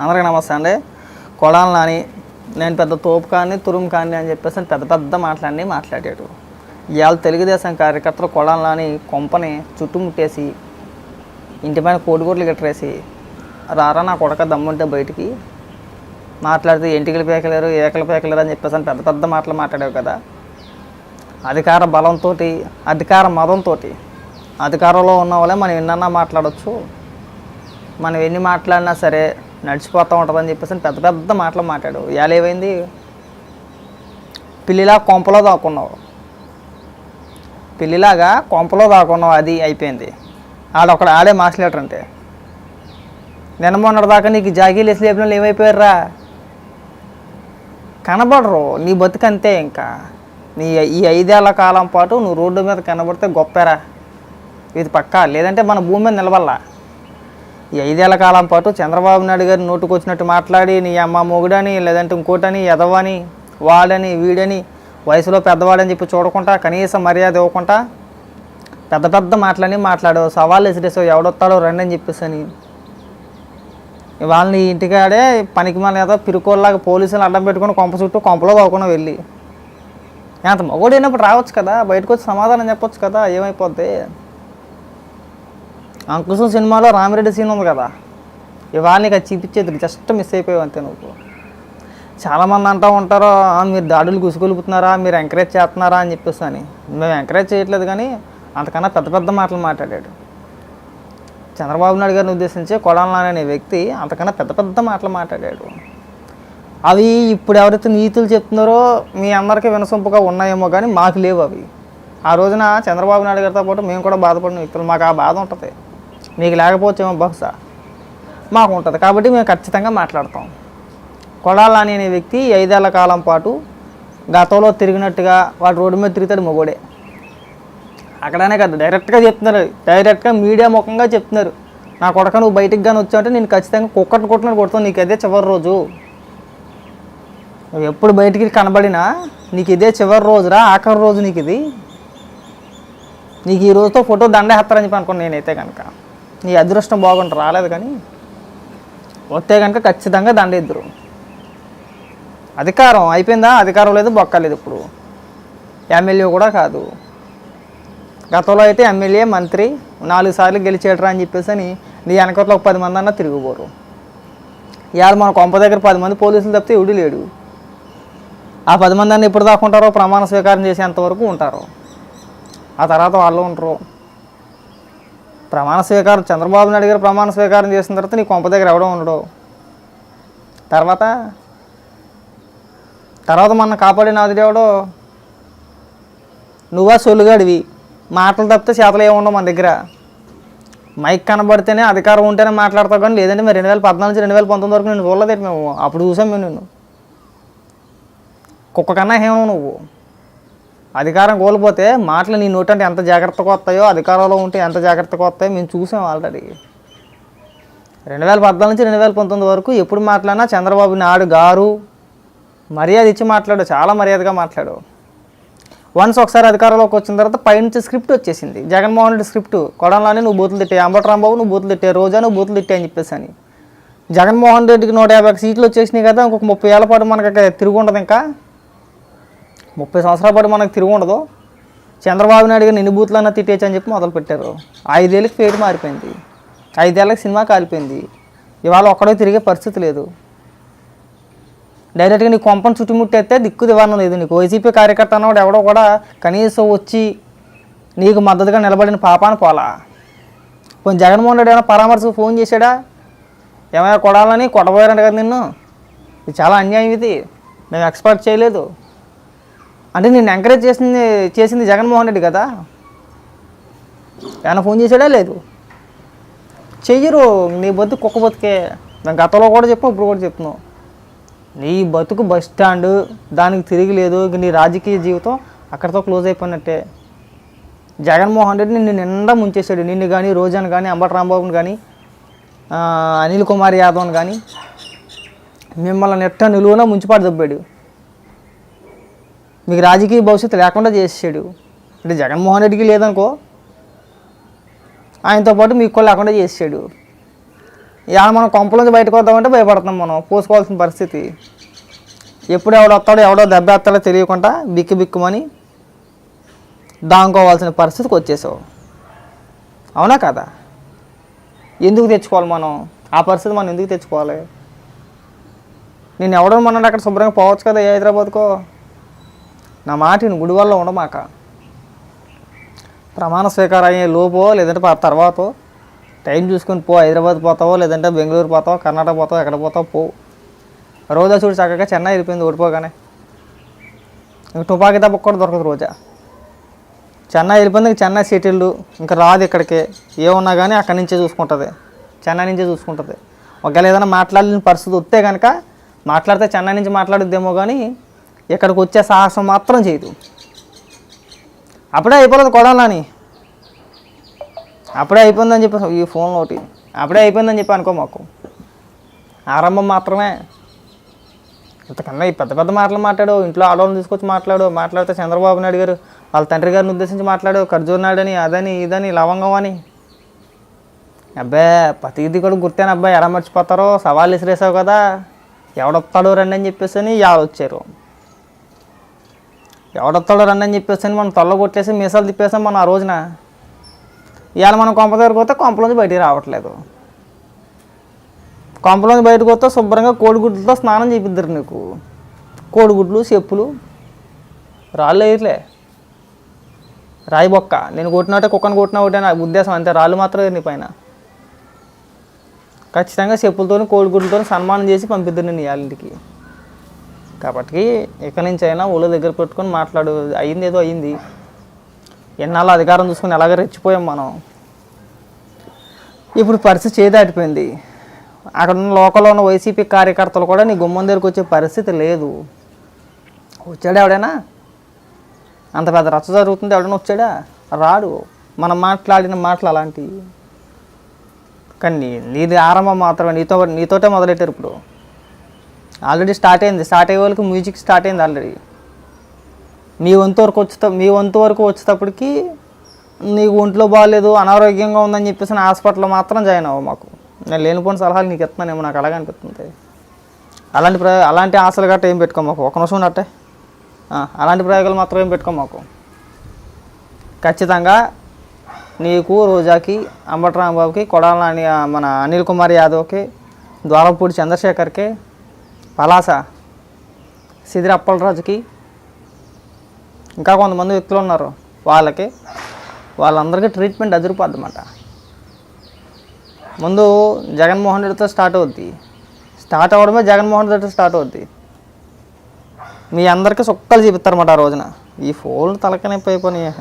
అందరికీ నమస్తే అండి. కొడాలి నాని నేను పెద్ద తోపు కానీ తురుము కానీ అని చెప్పేసి పెద్ద పెద్ద మాటలన్నీ మాట్లాడాడు. ఇవాళ తెలుగుదేశం కార్యకర్తలు కొడాలి నాని కొంపని చుట్టుముట్టేసి ఇంటిపైన కోడిగుడ్లు గట్టరేసి రారా నా కొడక దమ్ముంటే బయటికి. మాట్లాడితే ఎంటికలు పేకలేరు ఏకలు పేకలేరు అని చెప్పేసి పెద్ద పెద్ద మాటలు మాట్లాడావు కదా. అధికార బలంతో అధికార మతంతో అధికారంలో ఉన్న వాళ్ళే మనం ఎన్నన్నా మాట్లాడవచ్చు మనం ఎన్ని మాట్లాడినా సరే నడిచిపోతూ ఉంటుందని చెప్పేసి పెద్ద పెద్ద మాటలు మాట్లాడు. ఇవాళ ఏమైంది? పిల్లిలా కొంపలో దాక్కున్నావు. పిల్లిలాగా కొంపలో దాక్కున్నావు అది అయిపోయింది. ఆడొక్కడ ఆడే మాట్లాడరు అంటే. నిన్న మొన్నటిదాకా నీకు జాకీలు వేసి లేపిన వాళ్ళు ఏమైపోయారా కనబడరు. నీ బతుకు అంతే ఇంకా. నీ ఈ ఐదేళ్ళ కాలం పాటు నువ్వు రోడ్డు మీద కనబడితే గొప్పరా. ఇది పక్కా. లేదంటే మన భూమి మీద నిలబడలా. ఈ ఐదేళ్ళ కాలం పాటు చంద్రబాబు నాయుడు గారి నోటుకు వచ్చినట్టు మాట్లాడి నీ అమ్మ మొగుడని లేదంటే ఇంకోటని ఎదవని వాడని వీడని వయసులో పెద్దవాడని చెప్పి చూడకుండా కనీసం మర్యాద ఇవ్వకుండా పెద్ద పెద్ద మాటలని మాట్లాడావు. సవాళ్ళు ఎసిరేసావు. ఎవడొస్తాడో రండి అని చెప్పేసి అని వాళ్ళని ఇంటికాడే పనికి మన ఏదో పిరుకోళ్ళలాగా పోలీసులు అడ్డం పెట్టుకుని కొంప చుట్టూ కొంపలో పోకుండా వెళ్ళి. అంత మగోడు అయినప్పుడు రావచ్చు కదా. బయటకు వచ్చి సమాధానం చెప్పొచ్చు కదా. ఏమైపోద్ది? అంకుశం సినిమాలో రామిరెడ్డి సీన్ ఉంది కదా. ఇవాళ నీకు అది చూపించేది జస్ట్ మిస్ అయిపోయావు అంతే నువ్వు. చాలామంది అంటూ ఉంటారు మీరు దాడులు గుసుకొలుపుతున్నారా మీరు ఎంకరేజ్ చేస్తున్నారా? అని చెప్పేసి అని. మేము ఎంకరేజ్ చేయట్లేదు కానీ అంతకన్నా పెద్ద పెద్ద మాటలు మాట్లాడాడు. చంద్రబాబు నాయుడు గారిని ఉద్దేశించి కొడాలని అనే వ్యక్తి అంతకన్నా పెద్ద పెద్ద మాటలు మాట్లాడాడు. అవి ఇప్పుడు ఎవరైతే నీతులు చెప్తున్నారో మీ అందరికీ వినసొంపుగా ఉన్నాయేమో కానీ మాకు లేవు అవి. ఆ రోజున చంద్రబాబు నాయుడు గారితో పాటు మేము కూడా బాధపడిన వ్యక్తులు. మాకు ఆ బాధ ఉంటుంది. మీకు లేకపోవచ్చేమో బహుశా మాకు ఉంటుంది కాబట్టి మేము ఖచ్చితంగా మాట్లాడతాం. కొడాలని అనే వ్యక్తి ఐదేళ్ళ కాలం పాటు గతంలో తిరిగినట్టుగా వాడు రోడ్డు మీద తిరుగుతాడు మొగోడే. అక్కడనే కదా డైరెక్ట్గా చెప్తున్నారు. డైరెక్ట్గా మీడియా ముఖంగా చెప్తున్నారు. నా కొడక నువ్వు బయటికి కానీ వచ్చావంటే నేను ఖచ్చితంగా కుక్కటి కొట్టినట్టు కొడతాను. నీకు అదే చివరి రోజు. నువ్వు ఎప్పుడు బయటికి కనబడినా నీకు ఇదే చివరి రోజురా ఆఖరి రోజు నీకు ఇది. నీకు ఈ రోజుతో ఫోటో దండేస్తారని చెప్పి అనుకున్నాను నేనైతే కనుక. నీ అదృష్టం బాగుంటుంది రాలేదు కానీ వస్తే కనుక ఖచ్చితంగా దండేద్దరు. అధికారం అయిపోయిందా? అధికారం లేదు బొక్కలేదు ఇప్పుడు. ఎమ్మెల్యే కూడా కాదు. గతంలో అయితే ఎమ్మెల్యే మంత్రి నాలుగు సార్లు గెలిచేటరా అని చెప్పేసి అని నీ వెనకట్లో ఒక పది మంది అన్నా తిరిగిపోరు. ఇవాళ మన కొంప దగ్గర పది మంది పోలీసులు తప్పితే ఎవడు లేడు. ఆ పది మంది అన్న ఎప్పుడు దాకా ఉంటారో ప్రమాణ స్వీకారం చేసేంతవరకు ఉంటారు. ఆ తర్వాత వాళ్ళు ఉంటారు. ప్రమాణ స్వీకారం చంద్రబాబు నాయుడు గారు ప్రమాణ స్వీకారం చేసిన తర్వాత నీ కొంప దగ్గర ఎవడం ఉండడు. తర్వాత తర్వాత మన కాపాడిన అదిడేవాడో నువ్వా సొల్లుగాడివి? మాటలు తప్పితే చేతలు ఏముండవు మన దగ్గర. మైక్ కనబడితేనే అధికారం ఉంటేనే మాట్లాడతావు కానీ లేదంటే మేము రెండు వేల పద్నాలుగు నుంచి రెండు వేల పంతొమ్మిది వరకు నేను చూడలేదు మేము. అప్పుడు చూసాం మేము నిన్ను. కుక్క కన్నా హేమం నువ్వు. అధికారం కోల్పోతే మాటలు నీ నోటంటే ఎంత జాగ్రత్తగా వస్తాయో అధికారంలో ఉంటే ఎంత జాగ్రత్తగా వస్తాయో మేము చూసాం ఆల్రెడీ రెండు వేల పద్నాలుగు నుంచి రెండు వేల పంతొమ్మిది వరకు ఎప్పుడు మాట్లాడినా చంద్రబాబు నాయుడు గారు మర్యాద ఇచ్చి మాట్లాడు చాలా మర్యాదగా మాట్లాడు. వన్స్ ఒకసారి అధికారంలోకి వచ్చిన తర్వాత పైనుంచి స్క్రిప్ట్ వచ్చేసింది. జగన్మోహన్ రెడ్డి స్క్రిప్ట్ కొడంలోనే నువ్వు బూతులు తిట్టే అంబటరాంబాబు నువ్వు బూతులు తిట్టాయి రోజా నువ్వు బూతులు తిట్టే అని చెప్పేసి అని. జగన్మోహన్ రెడ్డికి నూట యాభై సీట్లు వచ్చేసినాయి కదా ఇంకొక ముప్పై ఏళ్ళ పాటు మనకి తిరుగుండదు ఇంకా. ముప్పై సంవత్సరాల పాటు మనకు తిరుగు ఉండదు. చంద్రబాబు నాయుడు గారు నిన్ను బూతులన్నా తిట్టేచ్చు అని చెప్పి మొదలు పెట్టారు ఐదేళ్ళకి పేరు మారిపోయింది. ఐదేళ్ళకి సినిమా కాలిపోయింది. ఇవాళ ఒక్కడో తిరిగే పరిస్థితి లేదు. డైరెక్ట్గా నీ కొంపను చుట్టుముట్టేస్తే దిక్కు దివాణం లేదు. నీకు వైసీపీ కార్యకర్త అన్నవాడు ఎవడో కూడా కనీసం వచ్చి నీకు మద్దతుగా నిలబడిన పాపాన పోలా. కొంచెం జగన్మోహన్ రెడ్డి ఏమైనా పరామర్శకు ఫోన్ చేశాడా? ఏమైనా కొడాలని కొట్టబోయారంట కదా నిన్ను. ఇది చాలా అన్యాయం ఇది. మేము ఎక్స్పెక్ట్ చేయలేదు. అంటే నేను ఎంకరేజ్ చేసింది చేసింది జగన్మోహన్ రెడ్డి కదా? ఏమైనా ఫోన్ చేసాడా లేదు? చెయ్యరు నీ బతుకు కుక్క బతుకే. నేను గతంలో కూడా చెప్పు ఇప్పుడు కూడా చెప్తున్నావు నీ బతుకు బస్ స్టాండ్ దానికి తిరిగి లేదు నీ రాజకీయ జీవితం అక్కడితో క్లోజ్ అయిపోయినట్టే. జగన్మోహన్ రెడ్డి నిన్ను నిండా ముంచేశాడు. నిన్ను కానీ రోజాను కానీ అంబటి రాంబాబుని కానీ అనిల్ కుమార్ యాదవ్ని కానీ మిమ్మల్ని నెట్ట నిలువున ముంచిపాటు దబ్బాడు. మీకు రాజకీయ భవిష్యత్తు లేకుండా చేసేసాడు. అంటే జగన్మోహన్ రెడ్డికి లేదనుకో ఆయనతో పాటు మీకు కూడా లేకుండా చేసాడు ఇవాళ మనం కొంపలోంచి బయటకు వద్దామంటే భయపడుతున్నాం మనం పోసుకోవాల్సిన పరిస్థితి. ఎప్పుడు ఎవడు వస్తాడో ఎవడో దెబ్బేత్తడో తెలియకుండా బిక్కు బిక్కుమని దాంకోవాల్సిన పరిస్థితికి వచ్చేసావు. అవునా కదా? ఎందుకు తెచ్చుకోవాలి మనం? ఆ పరిస్థితి మనం ఎందుకు తెచ్చుకోవాలి? నేను ఎవడో మొన్న అక్కడ శుభ్రంగా పోవచ్చు కదా హైదరాబాద్కో? నా మాట గుడి వల్ల ఉండమాక? ప్రమాణ స్వీకారం అయ్యే లోపో లేదంటే ఆ తర్వాత? టైం చూసుకొని పో హైదరాబాద్ పోతావో లేదంటే బెంగళూరు పోతావో కర్ణాటక పోతావో ఎక్కడ పోతావో పో. రోజా చూడు చక్కగా చెన్నై వెళ్ళిపోయింది ఓడిపోగానే. ఇంక తుపాకీ దెబ్బ కూడా దొరకదు రోజా. చెన్నై వెళ్ళిపోయింది ఇంక చెన్నై సెటిల్డ్ ఇంకా రాదు ఇక్కడికి. ఏమున్నా కానీ అక్కడి నుంచే చూసుకుంటుంది. చెన్నై నుంచే చూసుకుంటుంది. ఒకవేళ ఏదైనా మాట్లాడిన పరిస్థితి వస్తే కనుక మాట్లాడితే చెన్నై నుంచి మాట్లాడుద్దేమో కానీ ఇక్కడికి వచ్చే సాహసం మాత్రం చేయదు. అప్పుడే అయిపోలేదు కొడాలని అప్పుడే అయిపోయిందని చెప్పి ఈ ఫోన్లో ఒకటి. అప్పుడే అయిపోయిందని చెప్పి అనుకో మాకు. ఆరంభం మాత్రమే. ఇంతకన్నా ఈ పెద్ద పెద్ద మాటలు మాట్లాడు ఇంట్లో ఆడవాళ్ళని తీసుకొచ్చి మాట్లాడు మాట్లాడితే చంద్రబాబు నాయుడు గారు వాళ్ళ తండ్రి గారిని ఉద్దేశించి మాట్లాడు ఖర్జూర్ నాయుడు అదని ఇదని లవంగం అని. అబ్బే ప్రతిదీ కూడా గుర్తాను అబ్బాయి ఎలా మర్చిపోతారో సవాళ్ళు విసిరేసావు కదా. ఎవడొస్తాడో రండి అని చెప్పేసి అని వచ్చారు ఎవడొస్తాడో రండి అని చెప్పేసి అని మనం తొల్ల కొట్టేసి మీసాలు తిప్పేసాం మనం ఆ రోజున. ఇవాళ మనం కొంప దగ్గరకు పోతే కొంపలోంచి బయటికి రావట్లేదు. కొంపలోంచి బయటకు వస్తే శుభ్రంగా కోడిగుడ్లతో స్నానం చేపిద్దరు నీకు. కోడిగుడ్లు చెప్పులు. రాళ్ళు వేయట్లే. రాయి బొక్క. నేను కొట్టినట్టే కుక్కను కొట్టిన ఒకటే నా ఉద్దేశం అంతే. రాళ్ళు మాత్రం నీ పైన. ఖచ్చితంగా చెప్పులతో కోడిగుడ్లతో సన్మానం చేసి పంపిద్దరు నేను ఇవాళ ఇంటికి. కాబట్టి ఇక్కడి నుంచి అయినా ఒళ్ళు దగ్గర పెట్టుకొని మాట్లాడు అయింది ఏదో అయింది ఎన్నాళ్ళు అధికారం చూసుకొని ఎలాగ రెచ్చిపోయాం మనం? ఇప్పుడు పరిస్థితి చేదాటిపోయింది అక్కడ ఉన్న లోకల్లో ఉన్న వైసీపీ కార్యకర్తలు కూడా నీ గుమ్మం దగ్గరికి వచ్చే పరిస్థితి లేదు. వచ్చాడా ఎవడైనా? అంత పెద్ద రచ్చ జరుగుతుంది ఎవడైనా వచ్చాడా? రాడు. మనం మాట్లాడిన మాటలు అలాంటివి. కానీ నీది ఆరంభం మాత్రమే. నీతో నీతోటే మొదలెట్టారు ఇప్పుడు. ఆల్రెడీ స్టార్ట్ అయింది. స్టార్ట్ అయ్యే వాళ్ళకి మ్యూజిక్ స్టార్ట్ అయింది ఆల్రెడీ. మీ వంతు వరకు వచ్చే మీ వంతు వరకు వచ్చేటప్పటికి నీకు ఒంట్లో బాగాలేదు అనారోగ్యంగా ఉందని చెప్పేసి హాస్పిటల్లో మాత్రం జాయిన్ అవ్వ మాకు. నేను లేనిపోయిన సలహాలు నీకు ఇస్తున్నానేమో నాకు అలాగే అనిపిస్తుంది అలాంటి ప్రయోగ అలాంటి ఆశలు గట్ట ఏం పెట్టుకో మాకు. ఒక నిమిషం ఉన్నట్టే అలాంటి ప్రయోగాలు మాత్రం ఏం పెట్టుకో మాకు. ఖచ్చితంగా నీకు రోజాకి అంబటరాంబాబుకి కొడాలని అని మన అనిల్ కుమార్ యాదవ్కి ద్వారపూడి చంద్రశేఖర్కి పలాస. సిదిరి అప్పలరాజుకి ఇంకా కొంతమంది వ్యక్తులు ఉన్నారు. వాళ్ళకి వాళ్ళందరికీ ట్రీట్మెంట్ అదిరిపోద్ది ముందు జగన్మోహన్ రెడ్డితో స్టార్ట్ అవుద్ది. స్టార్ట్ అవ్వడమే జగన్మోహన్ రెడ్డితో స్టార్ట్ అవుద్ది. మీ అందరికీ సుక్కలు చూపిస్తారన్నమాట ఆ రోజున. ఈ ఫోన్లు తలకనొప్పి అయిపోయినాయి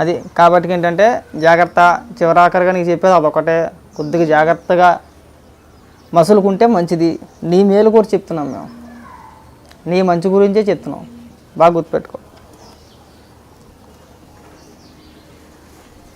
అది కాబట్టి ఏంటంటే జాగ్రత్త చివరాఖరిగా నీకు చెప్పేది అదొకటే కొద్దిగా జాగ్రత్తగా మసులుకుంటే మంచిది. నీ మేలు కూడా చెప్తున్నాం మేము. నీ మంచి గురించే చెప్తున్నాం. బాగా గుర్తుపెట్టుకో.